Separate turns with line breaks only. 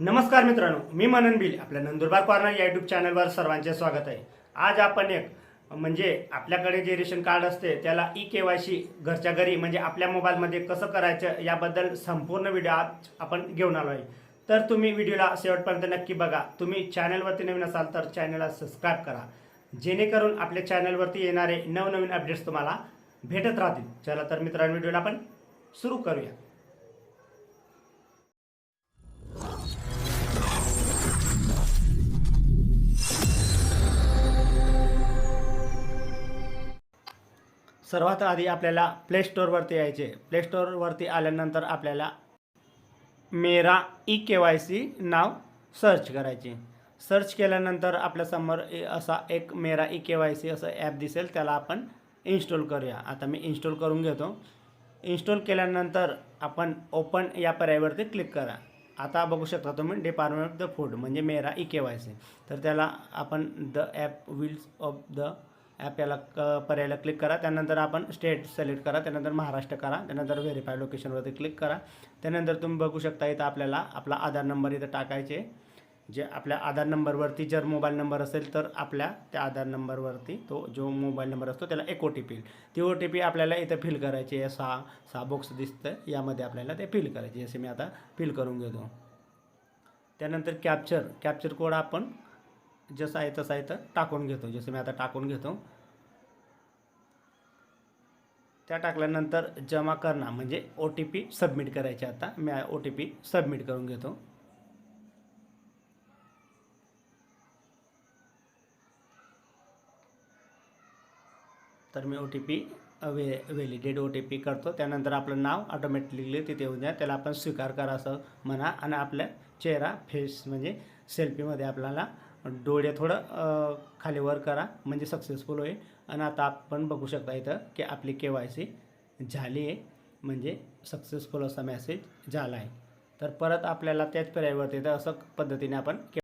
नमस्कार मित्रांनो मी मनन बिल आपल्या नंदुरबार कॉर्नर या युट्यूब चॅनलवर सर्वांचे स्वागत आहे. आज आपण एक म्हणजे आपल्याकडे जे रेशन कार्ड असते त्याला ई के वाय सी घरच्या घरी म्हणजे आपल्या मोबाईलमध्ये कसं करायचं याबद्दल संपूर्ण व्हिडिओ आज आपण घेऊन आलो आहे. तर तुम्ही व्हिडिओला शेवटपर्यंत नक्की बघा. तुम्ही चॅनलवरती नवीन असाल तर चॅनलला सबस्क्राईब करा. जेणेकरून आपल्या चॅनलवरती येणारे नवनवीन अपडेट्स तुम्हाला भेटत राहतील. चला तर मित्रांनो व्हिडिओला आपण सुरू करूया. सर्वात आधी आपल्याला प्ले स्टोअरवरती यायचे. प्ले स्टोअरवरती आल्यानंतर आपल्याला Mera E K Y C नाव सर्च करायचे. सर्च केल्यानंतर आपल्यासमोर ए- असा एक Mera E K Y C असं ॲप दिसेल. त्याला आपण इन्स्टॉल करूया. आता मी इन्स्टॉल करून घेतो. इन्स्टॉल केल्यानंतर आपण ओपन या पर्यायावरती क्लिक करा. आता बघू शकता तुम्ही डिपार्टमेंट ऑफ द फूड म्हणजे मेरा ई के वाय सी तर त्याला आपण the app wills of the app याला क पर्यायाला क्लिक करा. त्यानंतर आपण स्टेट सिलेक्ट करा. त्यानंतर महाराष्ट्र करा. त्यानंतर व्हेरीफाय लोकेशनवरती क्लिक करा. त्यानंतर तुम्ही बघू शकता इथं आपल्याला आपला आधार नंबर इथं टाकायचे. जे आपल्या आधार नंबरवरती जर मोबाईल नंबर असेल तर आपल्या त्या आधार नंबरवरती तो जो मोबाईल नंबर असतो त्याला एक ओ टी पी येईल. ती ओ टी पी आपल्याला इथं फिल करायची. आहे सहा सहा बॉक्स दिसतं यामध्ये आपल्याला ते फिल करायचे. जसे मी आता फिल करून घेतो. त्यानंतर कॅप्चर कॅप्चर कोड आपण जसं आहे तसं आहे तर टाकून घेतो. जसं मी आता टाकून घेतो. त्या टाकल्यानंतर जमा करणं म्हणजे ओ टी पी सबमिट करायचे आता. मी ओ टी पी सबमिट करून घेतो. तर मी O T P we validated O T P करतो. त्यानंतर आपलं नाव ऑटोमॅटिकली तिथे येऊन द्या त्याला आपण स्वीकार करा असं म्हणा. आणि आपल्या चेहरा फेस म्हणजे सेल्फीमध्ये आपल्याला डोळे थोडं खाली वर करा म्हणजे सक्सेसफुल होईल. आणि आता आपण बघू शकता इथं की आपली के वाय सी झाली आहे म्हणजे सक्सेसफुल असा मेसेज झाला आहे. तर परत आपल्याला त्याच पर्यायावरती तर असं पद्धतीने आपण के